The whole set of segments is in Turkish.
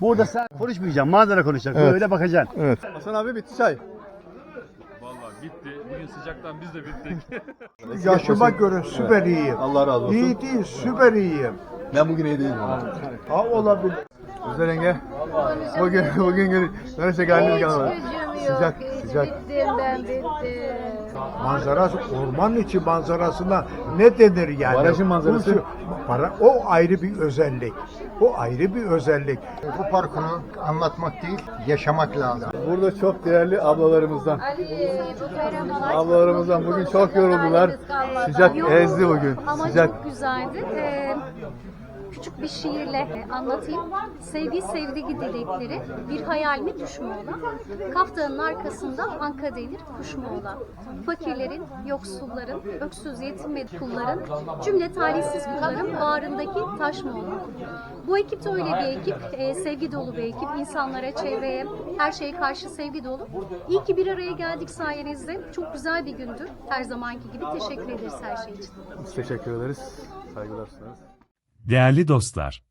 Burada sen konuşmayacaksın. Manzara konuşacaksın. Evet. Böyle bakacaksın. Evet. Hasan abi bitti çay. Vallahi bitti. Bugün sıcaktan biz de bittik. Yaşıma göre süper iyiyim. Allah razı olsun. İyi değil, süper iyiyim. Ben bugün iyi değilim. Ha olabilir. Güzel yenge. Bugün bugün gün neyse haliniz kalmadı. Sıcak sıcak. Bittim ben bittim. Manzarası, orman içi manzarasına ne denir yani? Barajın manzarası. Bu- Para, o ayrı bir özellik. O ayrı bir özellik. Bu parkuru anlatmak değil, yaşamak lazım. Burada çok değerli ablalarımızdan. Ali bu merhabalar. Ablalarımızdan bugün çok yoruldular. Sıcak ezdi bugün. Ama Sıcak. çok güzeldi. Ee, küçük bir şiirle anlatayım. Sevgi sevdiği dilekleri bir hayal mi düş mü ola? Kaftanın arkasında anka denir kuş mu ola? Fakirlerin, yoksulların, öksüz yetim ve kulların, cümle talihsiz kulların bağrındaki taş mı ola? Bu ekip de öyle bir ekip, e, sevgi dolu bir ekip. İnsanlara, çevreye, her şeye karşı sevgi dolu. İyi ki bir araya geldik sayenizde. Çok güzel bir gündü. Her zamanki gibi teşekkür ederiz her şey için. Teşekkür ederiz. Saygılar sunarız. Değerli dostlar,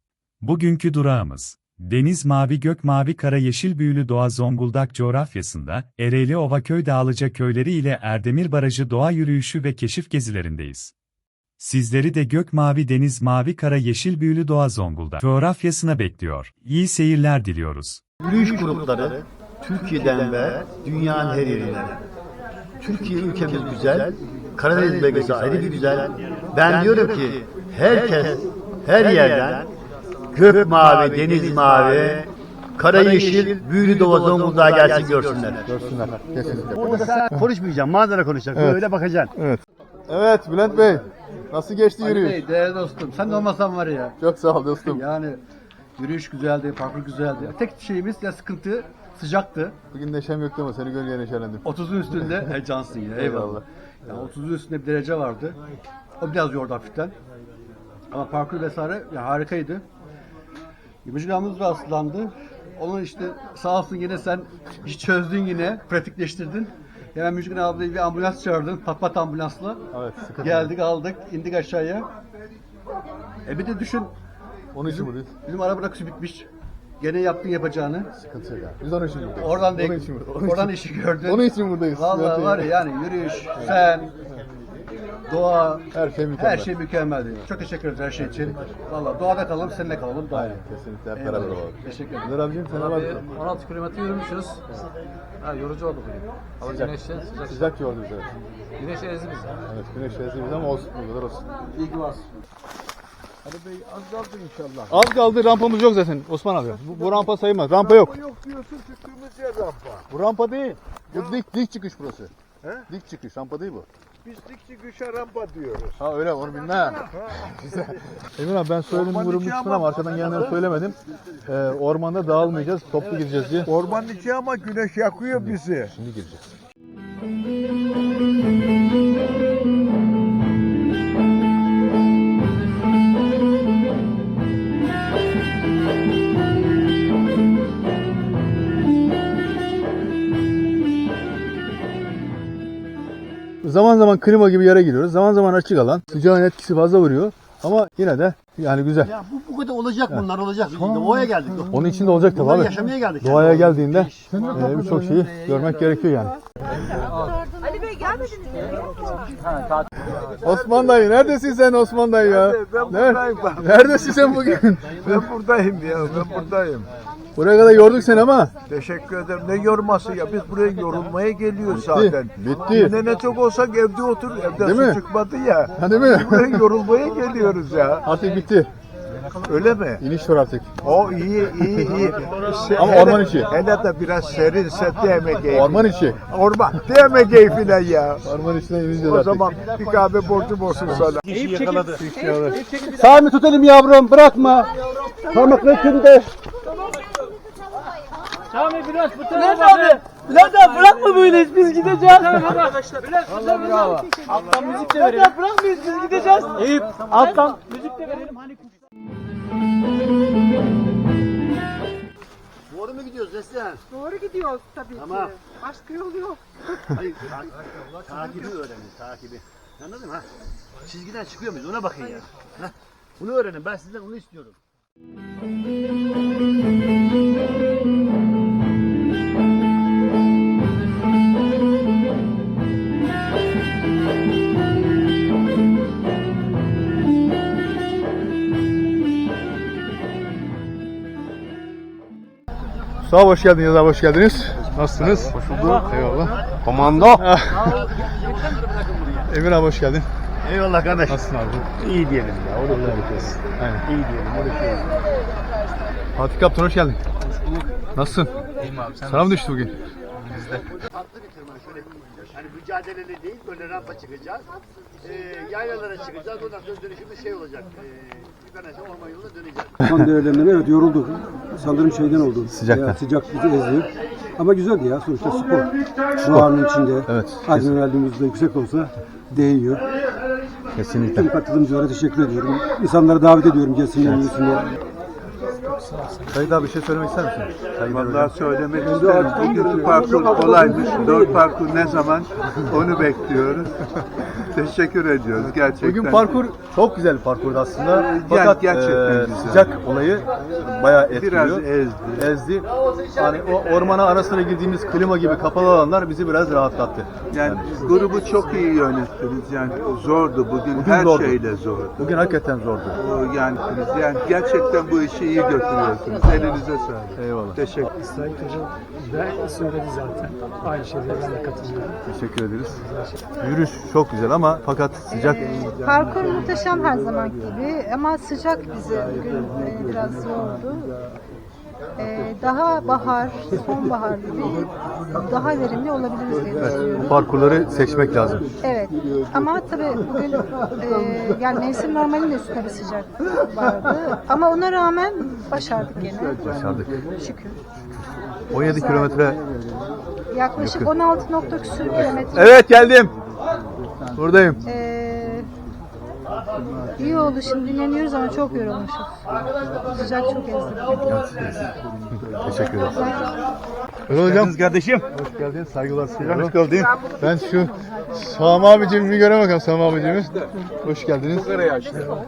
bugünkü durağımız, deniz mavi gök mavi kara yeşil büyülü doğa Zonguldak coğrafyasında, Ereğli Ova Köy Dağlıca köyleri ile Erdemir Barajı doğa yürüyüşü ve keşif gezilerindeyiz. Sizleri de gök mavi deniz mavi kara yeşil büyülü doğa Zonguldak coğrafyasına bekliyor. İyi seyirler diliyoruz. Yürüyüş grupları Türkiye'den ve dünyanın her yerinden. Türkiye ülkemiz güzel. Karadeniz bölgesi ayrı bir güzel. Ben diyorum ki herkes her yerden gök mavi, deniz mavi, kara yeşil, büyülü dova Zonguldak'a gelsin görsünler. Görsünler. Kesinlikle. Burada sen konuşmayacaksın. Manzara konuşacaksın. Evet. Böyle bakacaksın. Evet. Evet Bülent Bey. Nasıl geçti yürüyüş? Bey, değerli dostum, sen de olmasan var ya. Çok sağ ol dostum. Yani yürüyüş güzeldi, parkur güzeldi. Tek şeyimiz ya sıkıntı sıcaktı. Bugün neşem yoktu ama seni görünce neşelendim. 30'un üstünde e, cansın yine. Eyvallah. Eyvallah. Yani 30'un üstünde bir derece vardı. O biraz yordu hafiften. Ama parkur vesaire ya harikaydı. Müjgan ablamız rahatsızlandı. Onun işte sağ olsun yine sen iş çözdün yine, pratikleştirdin. Hemen Müjgan ablayı bir ambulans çağırdın, pat pat ambulansla. Evet sıkıntı. Geldik aldık, indik aşağıya. E bir de düşün, Onun için buradayız. Bizim araba bırakısı bitmiş. Gene yaptın yapacağını. Sıkıntı yok. Biz onun için buradayız. Oradan da onun için, onun oradan için, işi gördün. onun için buradayız. Vallahi var ya yani yürüyüş, sen, doğa, Her şey mükemmel. her şey mükemmeldi. Çok teşekkür ederiz her şey için. Vallahi doğada kalalım, seninle kalalım daha iyi. Kesinlikle hep Eyvallah. beraber olalım. Teşekkür ederim. Güler abicim sen var. 16 kilometre yürümüşüz. Ha, yorucu oldu bugün. Hava güneşli, sıcak. Sıcak yordu bize. Güneş ezdi bizi. Evet güneş bize ama olsun. Bu kadar olsun. İyi ki varsın. Ali Bey az kaldı inşallah. Az kaldı rampamız yok zaten Osman abi. Bu, bu rampa sayılmaz. Rampa yok. Yok diyorsun çıktığımız yer rampa. Bu rampa değil. Bu dik dik çıkış burası. He? Dik çıkış rampa değil bu. Dik çıkışa rampa diyoruz. Ha öyle onu bilmem. Güzel. Emin abi ben söyledim ama- ama arkadan gelenleri söylemedim. Ee, ormanda dağılmayacağız. Toplu gireceğiz diye. Ormanın içi ama güneş yakıyor bizi. Şimdi gireceğiz. Zaman zaman klima gibi yere giriyoruz. Zaman zaman açık alan. Sıcağın etkisi fazla vuruyor. Ama yine de yani güzel. Ya bu, bu kadar olacak bunlar olacak. Biz doğaya geldik. Onun için de olacak tabii abi. yaşamaya geldik. Doğaya geldiğinde e, birçok şeyi görmek gerekiyor yani. Ali Bey gelmediniz mi? Osman dayı neredesin sen Osman dayı ya? Ben buradayım. Neredesin sen bugün? Ben buradayım ya, ben buradayım. Buraya kadar yorduk seni ama. Teşekkür ederim. Ne yorması ya? Biz buraya yorulmaya geliyoruz zaten. bitti. Ne ne çok olsak evde otur. Evde Değil su mi? çıkmadı ya. Ha değil mi? Buraya yorulmaya geliyoruz ya. Artık bitti. Öyle mi? İniş var artık. O iyi iyi iyi. Ama hele- orman içi. Hele de biraz serinse deme keyfi. Orman içi. Orman. Deme keyfine ya. Orman içine ineceğiz O artık. zaman bir kahve borcum olsun sana. Sami tutalım yavrum, bırakma. Parmakla içinde. Bülent abi! Bülent abi bırakma böyle biz gideceğiz. Tamam arkadaşlar. Bülent, Bülent bravo. Alttan müzik de verelim. bırakmayız biz gideceğiz. Eyüp alttan müzik de verelim. Hani Doğru mu gidiyoruz Neslihan? Doğru gidiyoruz tabii Tamam. ki. Başka yol yok. Hayır, ta- takibi öğrenin, takibi. Anladın mı? Ha? Çizgiden çıkıyor muyuz? Ona bakın ya. Ha? Bunu öğrenin. Ben sizden onu istiyorum. Mustafa hoş geldiniz abi hoş geldiniz. Nasılsınız? Hoş bulduk. Eyvallah. Komando. Emir abi hoş geldin. Eyvallah kardeş. Nasılsın abi? İyi diyelim ya. O da yapıyoruz. Aynen. İyi diyelim. O da şey. Fatih Kaptan hoş geldin. Nasılsın? İyiyim abi. Sana mı düştü bugün? Tatlı bir tırmanış. Şöyle hani mücadeleli değil, böyle rampa çıkacağız. Ee, yaylalara çıkacağız. Ondan sonra dönüşümüz şey olacak. Ee, yukarıdan aşağı orman yoluna döneceğiz. Son değerlendirme evet yorulduk. Sanırım şeyden oldu. Sıcaktan. Ya, sıcak bizi ezdi. Ama güzeldi ya sonuçta spor. Doğanın içinde. Evet, Adrenalinimiz de yüksek olsa değiyor. Kesinlikle. Tüm katılımcılara teşekkür ediyorum. İnsanları davet ediyorum gelsinler, yürüsünler. Sayın abi bir şey söylemek ister misin? Sayın Vallahi söylemek isterim. Bugünkü parkur kolaymış. Dört parkur ne zaman onu bekliyoruz. Teşekkür ediyoruz gerçekten. Bugün parkur çok güzel bir parkurdu aslında. Fakat gerçekten eee, güzel. sıcak olayı bayağı etkiliyor. Biraz ezdi. Ezdi. Yani o ormana arasına girdiğimiz klima gibi kapalı alanlar bizi biraz rahatlattı. Yani grubu çok iyi yönettiniz. Yani zordu bugün, Bugün her zordu. şeyle zordu. Bugün hakikaten zordu. Yani, yani gerçekten bu işi iyi götürüyorsunuz. Elinize sağlık. Eyvallah. Teşekkür Sayın Hocam ve söyledi zaten. Aynı şeyleri ben de katılıyorum. Teşekkür ederiz. Yürüyüş çok güzel ama fakat sıcak Parkur muhteşem her zaman gibi ama sıcak bize bugün biraz zordu. E, daha bahar, sonbahar gibi daha verimli olabiliriz diye düşünüyorum. parkurları seçmek lazım. Evet ama tabii bugün e, yani mevsim normalinin de üstünde bir sıcak vardı. Ama ona rağmen başardık gene. Başardık. Şükür. 17 kilometre. Yaklaşık 16 nokta küsür kilometre. Evet geldim. Buradayım. Ee, iyi oldu şimdi dinleniyoruz ama çok yorulmuşuz. Sıcak çok ezdi. Teşekkür ederiz. Öyle hocam. kardeşim. Hoş geldin. Saygılar sunuyorum. Hoş geldin. Ben şu Sami abicimi göre bakalım Sami abicimi. Hoş geldiniz. Merhaba.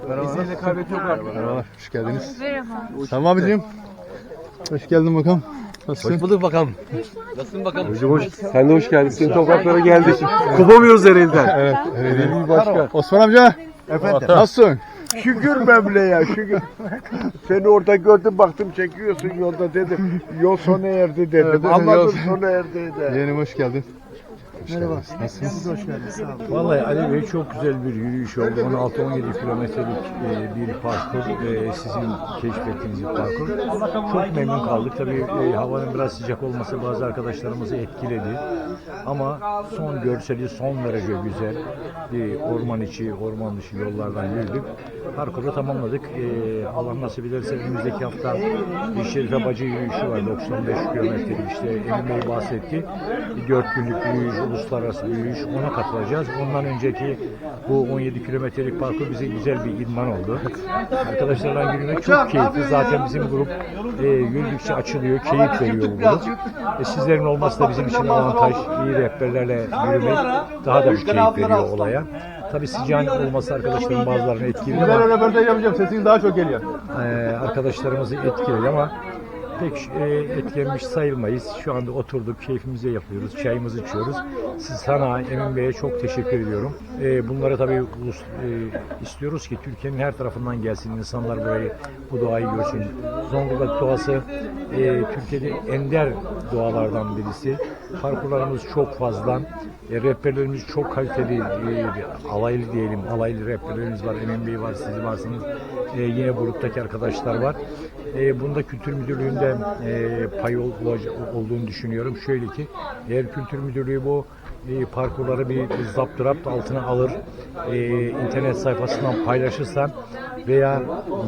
Merhabalar. Hoş geldiniz. Merhaba. Sami abicim. Hoş geldin bakalım. Nasılsın? Hoş bulduk bakalım. Nasılsın bakalım? Hocam hoş. Sen de hoş geldin. Senin topraklara geldik. Kopamıyoruz elinden. Evet. Evet. Bir başka. Osman amca. Efendim. Nasılsın? Şükür Mevla'ya şükür. Seni orada gördüm baktım çekiyorsun yolda dedim. Yol sona erdi dedim. Evet, Anladım yol- sona erdi de. Yeğenim hoş geldin. Merhaba. Nasılsınız? Vallahi Ali Bey çok güzel bir yürüyüş oldu. 16-17 kilometrelik e, bir parkur. E, sizin keşfettiğiniz bir parkur. Çok memnun kaldık. Tabii e, havanın biraz sıcak olması bazı arkadaşlarımızı etkiledi. Ama son görseli son derece güzel. Bir orman içi, orman dışı yollardan yürüdük. Parkuru tamamladık. E, Allah nasip ederse önümüzdeki hafta bir Şerife Bacı yürüyüşü var. 95 kilometrelik işte Emin Bey bahsetti. Bir 4 günlük bir yürüyüş, uluslararası yürüyüş ona katılacağız. Ondan önceki bu 17 kilometrelik parkur bize güzel bir idman oldu. Arkadaşlarla yürümek çok keyifli. Zaten bizim grup e, yürüdükçe açılıyor, keyif veriyor bu grup. E, sizlerin olması da bizim için avantaj. İyi rehberlerle yürümek daha da bir keyif veriyor olaya. Tabii sıcağın olması arkadaşların bazılarını etkiliyor Ben ama röportaj yapacağım. Sesin daha çok geliyor. e, arkadaşlarımızı etkiledi ama pek e, etkilenmiş sayılmayız. Şu anda oturduk, keyfimize yapıyoruz, çayımızı içiyoruz. Siz sana, Emin Bey'e çok teşekkür ediyorum. E, bunları tabii e, istiyoruz ki Türkiye'nin her tarafından gelsin, insanlar burayı, bu doğayı görsün. Zonguldak doğası e, Türkiye'de ender doğalardan birisi. Parkurlarımız çok fazla. E, rehberlerimiz çok kaliteli, e, alaylı diyelim, alaylı rehberlerimiz var. Emin Bey var, siz varsınız. E, yine gruptaki arkadaşlar var. E, bunda Kültür Müdürlüğü'nde e, pay ol- olduğunu düşünüyorum. Şöyle ki, eğer Kültür Müdürlüğü bu e, parkurları bir, bir zapturapt altına alır, e, internet sayfasından paylaşırsa veya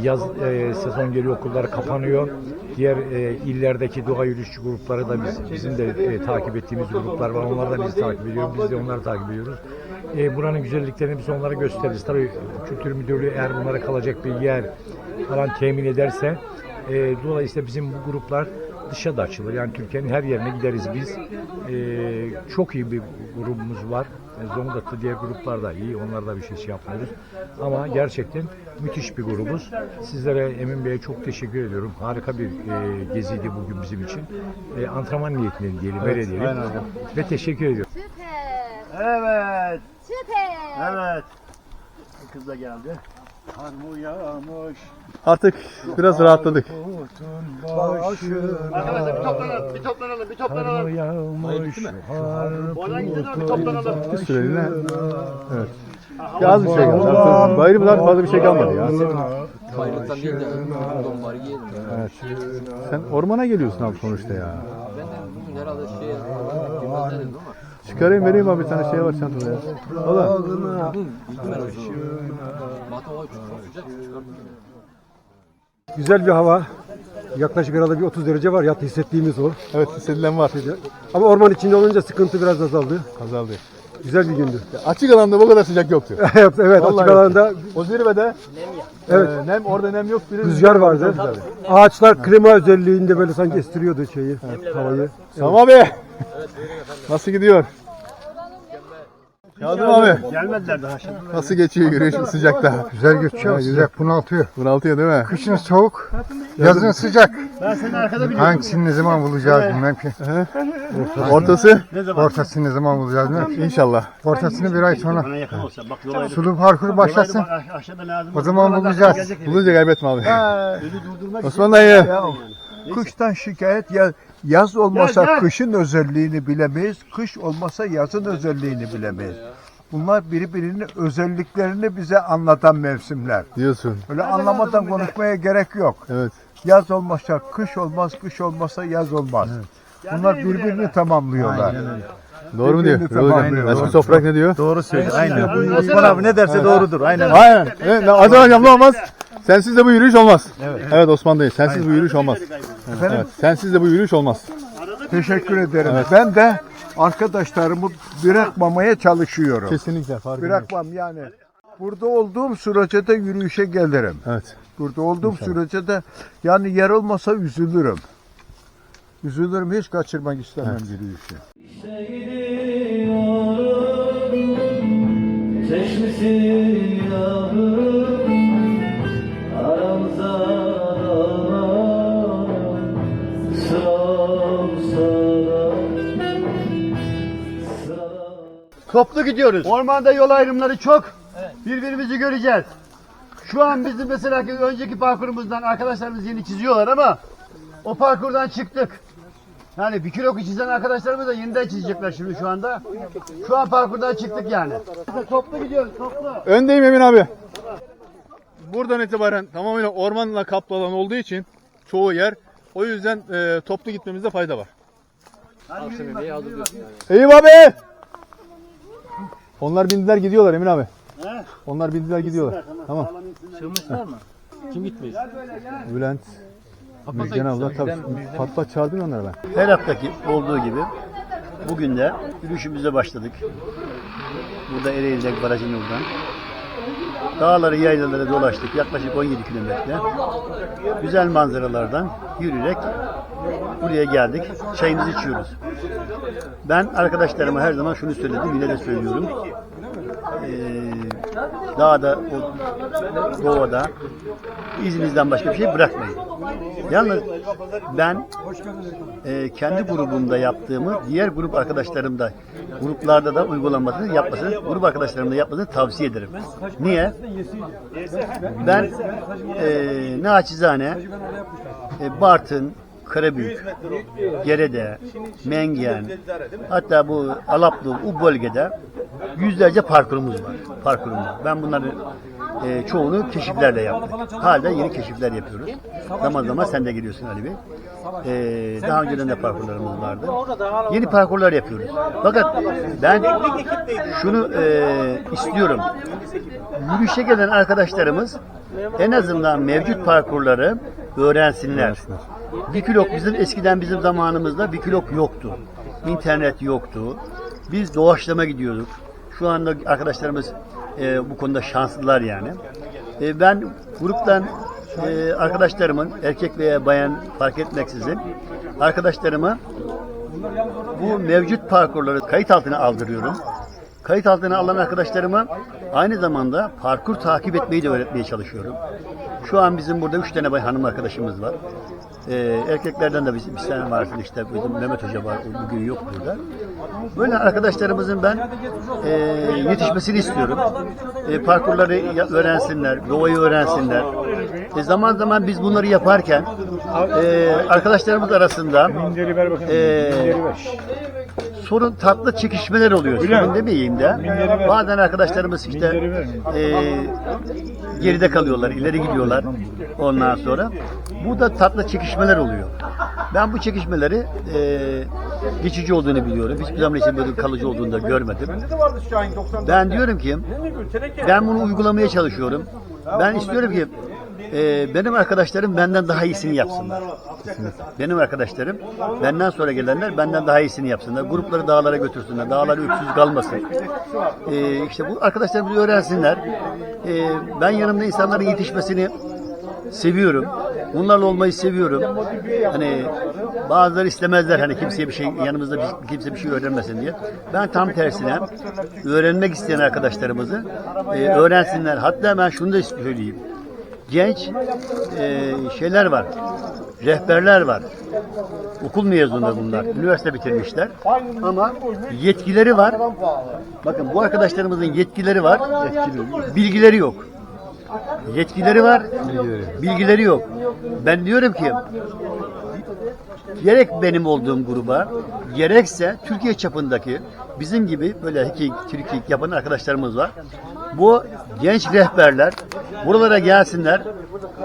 yaz e, sezon geliyor okullar kapanıyor. Diğer e, illerdeki doğa yürüyüşçü grupları da biz, bizim de e, takip ettiğimiz gruplar var. Onlar da bizi takip ediyor. Biz de onları takip ediyoruz. E, buranın güzelliklerini biz onlara gösteririz. Tabii Kültür Müdürlüğü eğer bunlara kalacak bir yer falan temin ederse e, dolayısıyla bizim bu gruplar dışa da açılır. Yani Türkiye'nin her yerine gideriz biz. E, çok iyi bir grubumuz var. E, Zonguldak'ta diğer gruplar da iyi. Onlar da bir şey yapmıyoruz. Ama gerçekten müthiş bir grubuz. Sizlere Emin Bey'e çok teşekkür ediyorum. Harika bir e, geziydi bugün bizim için. E, antrenman niyetine diyelim, öyle diyelim. aynen. Ve teşekkür ediyorum. Süper. Evet. Süper. Evet. Kız da geldi. Artık biraz rahatladık. Arkadaşlar bir toplanalım, bir toplanalım, bir toplanalım. Oradan gidelim bir toplanalım. Bir süreliğine. Evet. Ya az bir şey kaldı. Bayramdan fazla bir şey kalmadı ya. Değil de. Evet. Sen ormana geliyorsun abi sonuçta ya. Ben de bugün herhalde şey girmez dedim ama. Çıkarayım vereyim abi bir tane şey var çantada ya. Valla. Bildim ben o işi. Zaten hava çok sıcak. Çıkardım. Güzel bir hava. Yaklaşık herhalde bir 30 derece var. Yat hissettiğimiz o. Evet hissedilen var. Ama orman içinde olunca sıkıntı biraz azaldı. Azaldı. Güzel bir gündü. Açık alanda bu kadar sıcak yoktu. evet, evet Vallahi açık alanda O zirvede Evet. e, nem orada nem yok. Bir de rüzgar vardı. güzeldi. Ağaçlar klima özelliğinde böyle sanki estiriyordu şeyi, havayı. Tamam abi. Nasıl gidiyor? Kazım abi. Gelmediler daha şimdi. Nasıl geçiyor yürüyüş bu sıcakta? Güzel geçiyor. Sıcak bunaltıyor. Bunaltıyor değil mi? Kışın soğuk, yazın sıcak. Ben seni arkada biliyorum. Hangisini ne zaman bulacağız bilmem ki. Ortası Ortasını ne zaman bulacağız bilmem ki. inşallah. Ortasını bir ay sonra Bana yakın olsa bak yol ayrı. sulu parkur başlasın. O zaman bulacağız. Bulunca kaybetme abi. Durdurmak Osman dayı. Kıştan şikayet ya yaz olmasa Gel, gel. kışın özelliğini bilemeyiz, kış olmasa yazın özelliğini bilemeyiz. Bunlar birbirinin özelliklerini bize anlatan mevsimler. Diyorsun. Öyle anlamadan konuşmaya gerek yok. Evet. Yaz olmazsa kış olmaz, kış olmasa yaz olmaz. Bunlar birbirini tamamlıyorlar. Doğru mu diyor? Doğru tamamlıyor. Eski toprak ne diyor? Doğru söylüyor. Aynen. Osman abi ne derse doğrudur. Aynen. Aynen. Evet, Adem hocam ne olmaz? Sensiz de bu yürüyüş olmaz. Evet. Evet Osman dayı. Sensiz bu yürüyüş olmaz. Evet. Sensiz de bu yürüyüş olmaz. Teşekkür ederim. Ben de arkadaşlarımı bırakmamaya çalışıyorum. Kesinlikle farkındayım. Bırakmam yani. Burada olduğum sürece de yürüyüşe gelirim. Evet. Burada olduğum sürece de yani yer olmasa üzülürüm. Üzülürüm hiç kaçırmak istemem yürüyüşü. Çeşmesi yavrum Toplu gidiyoruz. Ormanda yol ayrımları çok. Birbirimizi göreceğiz. Şu an bizim mesela ki önceki parkurumuzdan arkadaşlarımız yeni çiziyorlar ama o parkurdan çıktık. Yani bir kilo çizen arkadaşlarımız da yeniden çizecekler şimdi şu anda. Şu an parkurdan çıktık yani. Toplu gidiyoruz, toplu. Öndeyim Emin abi. Buradan itibaren tamamıyla ormanla kaplı alan olduğu için çoğu yer. O yüzden e, toplu gitmemizde fayda var. Akşam yemeği hazırlıyorsun yani. Eyüp abi! Onlar bindiler gidiyorlar Emin abi. Onlar bindiler gidiyorlar. Tamam. Sığmışlar mı? Kim gitmiş? Bülent, Müjgan abla tabii. Pat pat çağırdım onları ben. Her haftaki olduğu gibi bugün de yürüyüşümüze başladık. Burada Ereğli'deki barajın oradan. Dağları, yaylaları dolaştık. Yaklaşık 17 kilometre. Güzel manzaralardan yürüyerek buraya geldik. Çayımızı içiyoruz. Ben arkadaşlarıma her zaman şunu söyledim, yine de söylüyorum. Ee, dağda, o doğada izinizden başka bir şey bırakmayın. Yalnız ben e, kendi grubumda yaptığımı diğer grup arkadaşlarımda gruplarda da uygulamasını yapmasını grup arkadaşlarımda yapmasını tavsiye ederim. Niye? Ben e, naçizane e, Bartın, Karabük, Gerede, Mengen, hatta bu Alaplı, bu bölgede yüzlerce parkurumuz var. Parkurum var. Ben bunları e, çoğunu keşiflerle yaptık. Hala yeni keşifler yapıyoruz. Zaman zaman sen de geliyorsun Ali Bey. E, daha önceden de parkurlarımız vardı. Yeni parkurlar yapıyoruz. Fakat ben şunu e, istiyorum. Yürüyüşe gelen arkadaşlarımız en azından mevcut parkurları öğrensinler. Wikilog bizim eskiden bizim zamanımızda Wikilog yoktu. İnternet yoktu. Biz doğaçlama gidiyorduk. Şu anda arkadaşlarımız e, bu konuda şanslılar yani. E, ben gruptan e, arkadaşlarımın erkek veya bayan fark etmeksizin arkadaşlarıma bu mevcut parkurları kayıt altına aldırıyorum. Kayıt altına alan arkadaşlarıma aynı zamanda parkur takip etmeyi de öğretmeye çalışıyorum. Şu an bizim burada üç tane bay hanım arkadaşımız var. Ee, erkeklerden de bir, bir tane var işte bizim Mehmet Hoca var bugün yok burada. Böyle arkadaşlarımızın ben e, yetişmesini istiyorum. E, parkurları öğrensinler, doğayı öğrensinler. E, zaman zaman biz bunları yaparken e, arkadaşlarımız arasında e, sorun tatlı çekişmeler oluyor. Sorun demeyeyim de. Bazen arkadaşlarımız işte e, geride kalıyorlar, ileri gidiyorlar ondan sonra. Bu da tatlı çekişmeler oluyor. Ben bu çekişmeleri e, geçici olduğunu biliyorum. Hiçbir zaman için böyle kalıcı olduğunu da görmedim. Ben diyorum ki ben bunu uygulamaya çalışıyorum. Ben istiyorum ki e, benim arkadaşlarım benden daha iyisini yapsınlar. Benim arkadaşlarım benden sonra gelenler benden daha iyisini yapsınlar. Grupları dağlara götürsünler. Dağlar öksüz kalmasın. E, işte bu arkadaşlarımız öğrensinler. E, ben yanımda insanların yetişmesini seviyorum. Bunlarla olmayı seviyorum. Hani bazıları istemezler hani kimseye bir şey yanımızda bir- kimse bir şey öğrenmesin diye. Ben tam tersine öğrenmek isteyen arkadaşlarımızı e, öğrensinler. Hatta ben şunu da söyleyeyim. Genç e, şeyler var. Rehberler var. Okul mezunu bunlar. Üniversite bitirmişler. Ama yetkileri var. Bakın bu arkadaşlarımızın yetkileri var. Bilgileri yok. Yetkileri var, bilgileri yok. Ben diyorum ki gerek benim olduğum gruba gerekse Türkiye çapındaki bizim gibi böyle hikik, trikik yapan arkadaşlarımız var. Bu genç rehberler buralara gelsinler.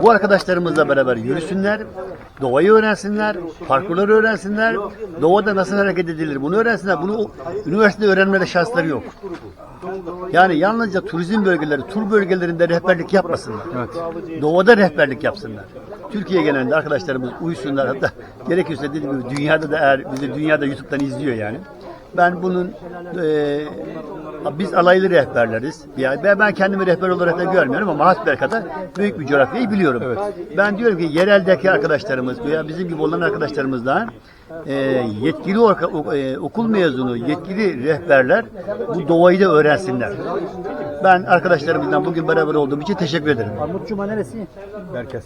Bu arkadaşlarımızla beraber yürüsünler. Doğayı öğrensinler, parkurları öğrensinler, doğada nasıl hareket edilir bunu öğrensinler. Bunu üniversitede öğrenmede şansları yok. Yani yalnızca turizm bölgeleri, tur bölgelerinde rehberlik yapmasınlar. Doğada rehberlik yapsınlar. Türkiye genelinde arkadaşlarımız uysunlar. Hatta gerekirse dediğim gibi dünyada da eğer bizi dünyada YouTube'dan izliyor yani. Ben bunun e, biz alaylı rehberleriz. Yani ben, ben kendimi rehber olarak da görmüyorum ama kadar büyük bir coğrafyayı biliyorum. Ben diyorum ki yereldeki arkadaşlarımız veya bizim gibi olan arkadaşlarımızdan e, yetkili orka- e, okul mezunu, yetkili rehberler bu doğayı da öğrensinler. Ben arkadaşlarımızdan bugün beraber olduğum için teşekkür ederim. Armutçuma neresi? Merkez.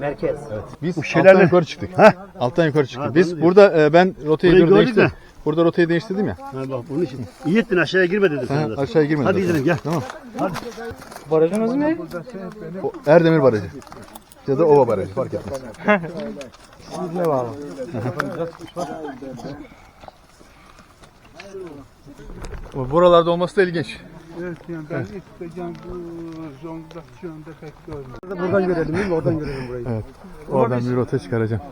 Merkez. Biz Bu şeylerle- alttan yukarı çıktık. Heh. Alttan yukarı çıktık. Ha, Biz burada e, ben rotayı Burayı gördük değiştirdim. Burada rotayı değiştirdim ya. Ha, bak bunun için. İyi ettin aşağıya girme dedim Ha, sana. aşağıya girmedim Hadi gidelim gel. Tamam. Barajınız ne? O Erdemir Barajı. Ya da Ova Barajı fark etmez. Ne var? Ama buralarda olması da ilginç. Evet yani ben İspanyol bu Zonguldak yönde pek görmedim. Buradan görelim değil mi? Oradan görelim burayı. Evet. Oradan bir rota çıkaracağım.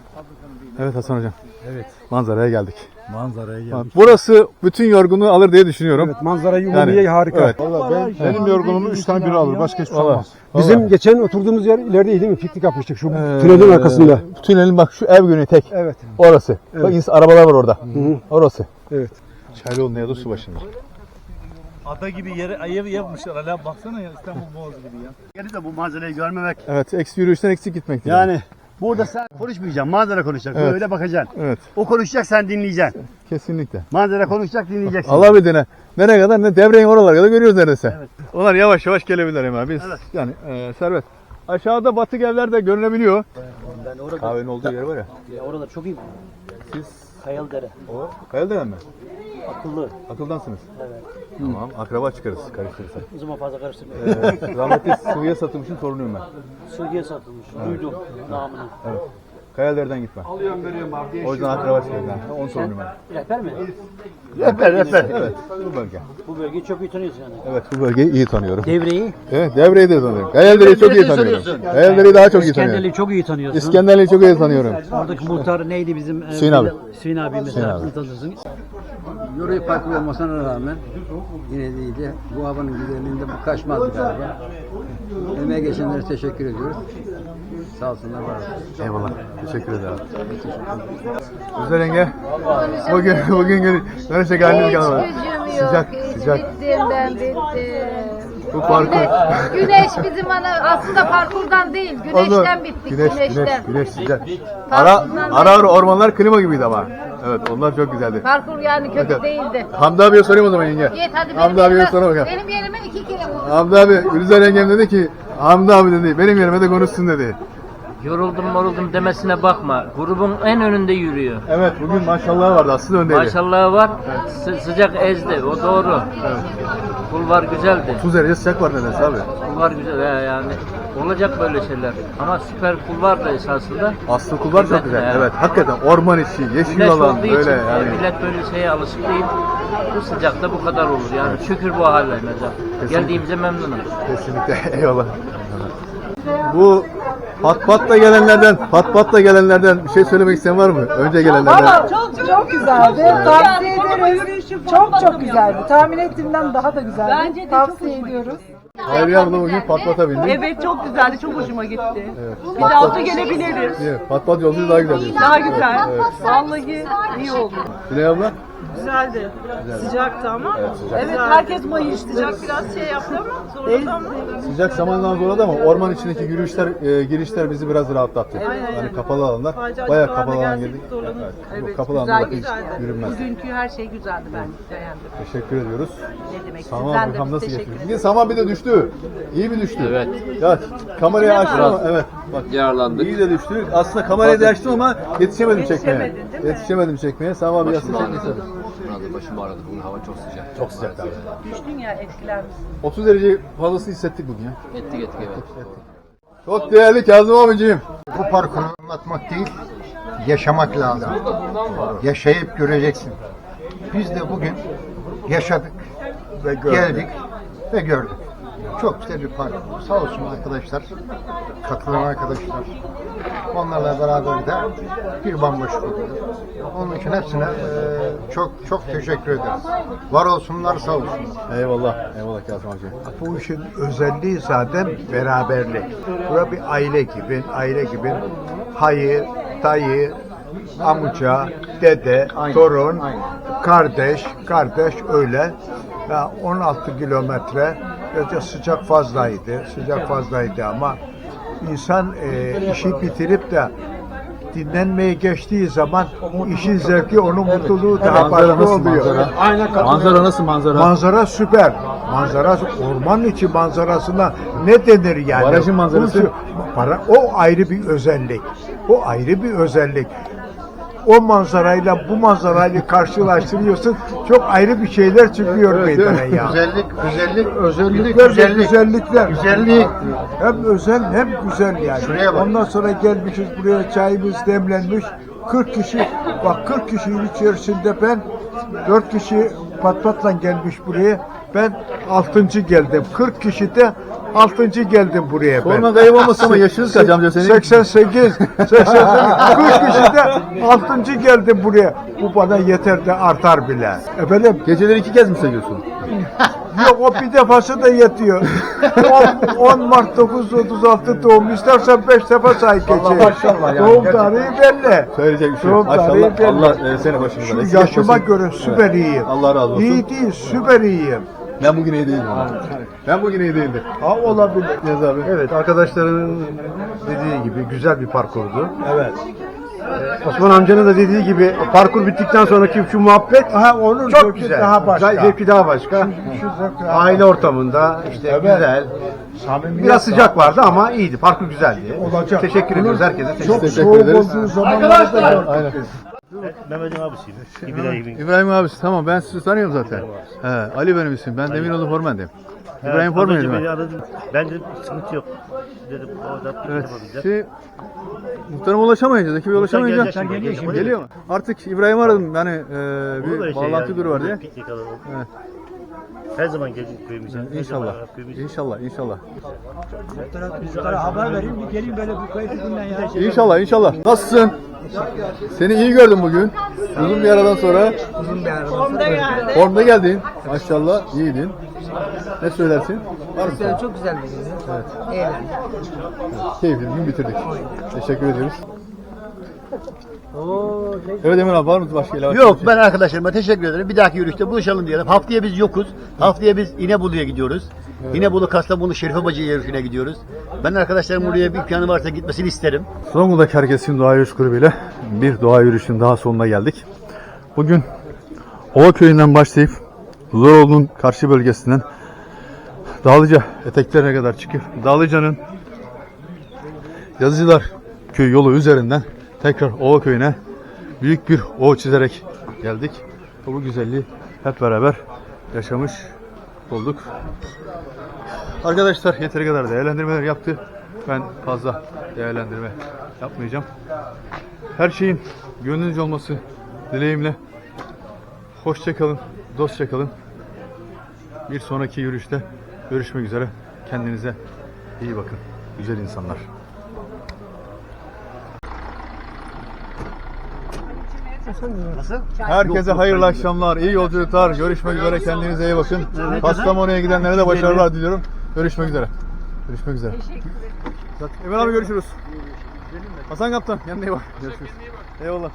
Evet Hasan Hocam. Evet. Manzaraya geldik. Manzaraya Bak, Burası bütün yorgunluğu alır diye düşünüyorum. Evet manzarayı umumiye harika. Evet. Vallahi ben, Benim yorgunumu 3 tane biri alır. Başka hiçbir şey olmaz. Bizim geçen oturduğumuz yer ileride değil mi? Piknik yapmıştık şu Ee, tünelin arkasında. Tünelin bak şu ev günü tek. Evet. Orası. Evet. Bak arabalar var orada. hı. Orası. Evet. Çaylıoğlu'nun ya da su başında. Ada gibi yere ayır yapmışlar. Hala baksana ya İstanbul Boğazı gibi ya. Gelip de bu manzarayı görmemek. Evet. Eksi yürüyüşten eksik gitmek. diyor. Yani burada sen konuşmayacaksın. Manzara konuşacak. Evet. Böyle bakacaksın. Evet. O konuşacak sen dinleyeceksin. Kesinlikle. Manzara konuşacak dinleyeceksin. Allah bir dene. Nereye kadar ne devreyin oralara kadar görüyoruz neredeyse. Onlar yavaş yavaş gelebilirler hemen. Biz yani e, servet. Aşağıda batık evler de görünebiliyor. Ben orada, Kahvenin olduğu yer var ya. ya orada çok iyi. Siz Kayalıdere. o Kayalı'dan mı? Akıllı. Akıldansınız. Evet. Tamam. Akraba çıkarız karıştırırsak. O zaman fazla karıştırmayalım. Ee, rahmetli Suya satılmışın torunuyum ben. Suriye satılmış. Duydum namını. Evet. Kayalı'dan gitme. Alıyorum veriyorum abi. O yüzden akraba çıkarız. Yani. Onun torunuyum ben. Rehber mi? Rehber rehber. Evet. Bu bölge. Bu bölgeyi çok iyi tanıyorsun yani. Evet bu bölgeyi iyi tanıyorum. Devreyi. Evet Devre'yi de tanıyorum. Kayalı'yı çok iyi tanıyorum. Kayalı'yı daha çok iyi tanıyorum. İskenderli'yi çok iyi tanıyorsun. İskenderli'yi çok iyi tanıyorum. Oradaki muhtar neydi bizim? e, Hüseyin abi. Hüseyin abi mesela. Bunu tanıyorsun. Yoruyu parkur olmasına rağmen yine de iyiydi. Bu havanın güzelliğinde bu kaçmazdı galiba. Emeğe geçenlere teşekkür ediyoruz. Sağ olsunlar. Eyvallah. Teşekkür ederim. Güzel yenge. Bugün bugün gün neyse haliniz kalmadı. Sıcak sıcak. Bittim ben bittim. Bu parkur. Güneş bizim ana aslında parkurdan değil, güneşten bittik. Güneş, güneşten. güneş, güneş sıcak. Ara, ara ara ormanlar klima gibiydi ama. Evet onlar çok güzeldi. Parkur yani kötü Bakın. değildi. Hamdi abiye sorayım o zaman yenge. Git hadi benim Hamdi abiye yerime, bakalım. benim yerime iki kere vur. Hamdi abi, Gülizar yengem dedi ki Hamdi abi dedi benim yerime de konuşsun dedi. Yoruldum moruldum demesine bakma. Grubun en önünde yürüyor. Evet bugün maşallah vardı aslında öndeydi. Maşallah var. Sı- sıcak ezdi. O doğru. Kulvar güzeldi. 30 derece sıcak var nedense abi. Kulvar güzel he, yani. Olacak böyle şeyler. Ama süper kulvar da esasında. Aslında kullar çok Millet- güzel. he. Evet hakikaten orman içi, yeşil Güneş alan olduğu böyle için yani. millet böyle şeye alışık değil. Bu sıcakta bu kadar olur. Yani şükür bu hallerine. Geldiğimize memnunum. Kesinlikle eyvallah. Bu pat patla gelenlerden, pat patla gelenlerden bir şey söylemek isteyen var mı? Önce gelenlerden. Valla çok çok güzeldi. Tavsiye ederiz. Çok çok güzeldi. Tahmin ettiğimden daha da güzeldi. Bence de çok Tavsiye ediyoruz. Hayriye abla bugün pat pata bindi. Evet çok güzeldi, çok hoşuma gitti. Evet. Bir daha da gelebiliriz. Mi? Pat pat yolculuğu daha güzel diyorsun. Daha güzel. Evet, evet. Vallahi iyi oldu. Güney abla? Güzeldi. Sıcaktı ama. Evet, sıcak. Evet herkes mayış sıcak biraz şey yaptı ama zorladı ama. Sıcak zamandan zorladı ama orman içindeki yürüyüşler, e, girişler bizi biraz rahatlattı. Aynen. Yani kapalı alanlar, Sadece bayağı kapalı alan girdik. Evet, bu Evet, kapalı güzel, alanlarda hiç yürünmez. Bugünkü her şey güzeldi ben beğendim. Teşekkür ediyoruz. Ne demek, Sama sizden Burhan nasıl teşekkür geçti? Bugün Sama bir de düştü. İyi mi düştü? Evet. Ya kamerayı açtım ama evet. Bak yararlandık. İyi de düştü. Aslında kamerayı da açtım ama yetişemedim çekmeye. Yetişemedim çekmeye. Sama abi Başım yasını ağrıdı. çekmesi. Biraz başım ağrıdı. Bugün hava çok sıcak. Çok sıcak abi. Düştün ya etkilenmişsin. 30 derece fazlası hissettik bugün ya. Ettik ettik evet. Çok değerli Kazım abicim. Bu parkuru anlatmak değil, yaşamak lazım. Yaşayıp göreceksin. Biz de bugün yaşadık, Ve gördük. geldik ve gördük. Çok güzel bir park. Sağ olsun arkadaşlar, katılan arkadaşlar. Onlarla beraber de bir bambaşka oldu. Onun için hepsine eee, çok çok teşekkür ederiz. Var olsunlar, sağ olsunlar. Eyvallah. Eyvallah Kazım abicim. Bu işin özelliği zaten beraberlik. Bura bir aile gibi, aile gibi. Hayı, dayı, amca, dede, torun, kardeş, kardeş öyle. Ya 16 kilometre. Gece sıcak fazlaydı, sıcak fazlaydı ama insan e, işi bitirip de dinlenmeye geçtiği zaman işin zevki, onun mutluluğu daha başka nasıl oluyor. manzara? Aynen Manzara nasıl manzara? Manzara süper. Manzara orman içi manzarasına ne denir yani? Barajın manzarası? Bu- Para, o ayrı bir özellik. O ayrı bir özellik. O manzarayla bu manzarayla karşılaştırıyorsun. Çok ayrı bir şeyler çıkıyor meydana ya. Güzellik, güzellik, özellik, Güzellikler, güzellik. güzellikler. Güzellik. Hem özel hem güzel yani. Ondan sonra gelmişiz buraya çayımız demlenmiş. 40 kişi, bak 40 kişinin içerisinde ben 4 kişi pat patla gelmiş buraya. Ben 6. geldim. 40 kişi de 6. geldim buraya ben. Sorma kayıp olmasın ama yaşınız kaç amca senin? 88, 88, 40 kişi de 6. geldim buraya. Bu bana yeter de artar bile. Efendim? Geceleri iki kez mi seviyorsun? Yok o bir defası da yetiyor. 10, 10 Mart 936 doğum istersen 5 defa say geçeyim. maşallah yani. Doğum Gerçekten. tarihi belli. Söyleyecek bir şey yok. Doğum tarihi Maşallah belli. Allah e, seni başımıza. Şu eksik yaşıma etmesin. göre süper iyiyim. Allah razı olsun. İyi değil, süper iyiyim. Ben bugün iyi değilim. Ben bugün iyi değildim. Ha olabilir. Yaz abi. Evet arkadaşların dediği gibi güzel bir parkurdu. Evet. Osman amcanın da dediği gibi parkur bittikten sonraki şu muhabbet Ha onun çok zevki güzel. daha başka. Zevki daha başka. Şu zevk daha Aile ortamında işte Evet. güzel. Samimiyet Biraz sıcak vardı ama iyiydi. Parkur güzeldi. Olacak. Teşekkür ediyoruz herkese. Teşekkür Çok ederiz. soğuk olduğu zamanlarda Aynen. Mehmet'in abisiyim. İbrahim'in. İbrahim abi tamam ben sizi tanıyorum zaten. He, Ali benim ismim. Ben Demiroğlu Formen'deyim. İbrahim Formen'im Beni ben. aradı. Ben de sıkıntı yok. Dedim orada Evet. yapabileceğim. Şey, muhtarıma ulaşamayınca, ekibe ulaşamayınca gelecek şimdi, geliyor, geliyor. geliyor mu? Artık İbrahim'i aradım yani e, Olur da bir şey bağlantı yani, var diye. böyle Piknik alalım. Evet. Her zaman gelecek köyümüze. Her İnşallah. zaman köyümüze. İnşallah, inşallah. Muhtara haber vereyim bir gelin böyle bu kayıtından ya. İnşallah, inşallah. Nasılsın? Seni iyi gördüm bugün. Uzun bir aradan sonra. Uzun bir araba. Formda geldi. Formda geldin. Maşallah, iyiydin. Ne söylersin? Var mı? Güzel, çok güzel bir gün. Evet. Eğlendik. Keyifli bir gün bitirdik. Teşekkür ediyoruz. Evet Emir abi var mı başka ilave? Yok ben arkadaşlarıma teşekkür ederim. Bir dahaki yürüyüşte buluşalım diyelim. Haftaya biz yokuz. Haftaya biz İnebolu'ya gidiyoruz. İnebolu, Kastamonu, Şerife Bacı yürüyüşüne gidiyoruz. Ben arkadaşlarım buraya bir imkanı varsa gitmesini isterim. Zonguldak Herkesin Doğa Yürüyüş Grubu ile bir doğa yürüyüşünün daha sonuna geldik. Bugün Ova Köyü'nden başlayıp Zoroğlu'nun karşı bölgesinden Dağlıca eteklerine kadar çıkıp Dağlıca'nın Yazıcılar köy yolu üzerinden tekrar Ova köyüne büyük bir O çizerek geldik. Bu güzelliği hep beraber yaşamış olduk. Arkadaşlar yeteri kadar değerlendirmeler yaptı. Ben fazla değerlendirme yapmayacağım. Her şeyin gönlünüzce olması dileğimle. Hoşça kalın, dostça kalın. Bir sonraki yürüyüşte görüşmek üzere. Kendinize iyi bakın. Güzel insanlar. Herkese hayırlı akşamlar, iyi yolculuklar. Görüşmek üzere. Kendinize iyi bakın. Kastamonu'ya gidenlere de başarılar diliyorum. Görüşmek üzere. Görüşmek üzere. Emel abi görüşürüz. Hasan Kaptan kendine iyi bak. Görüşürüz. Eyvallah.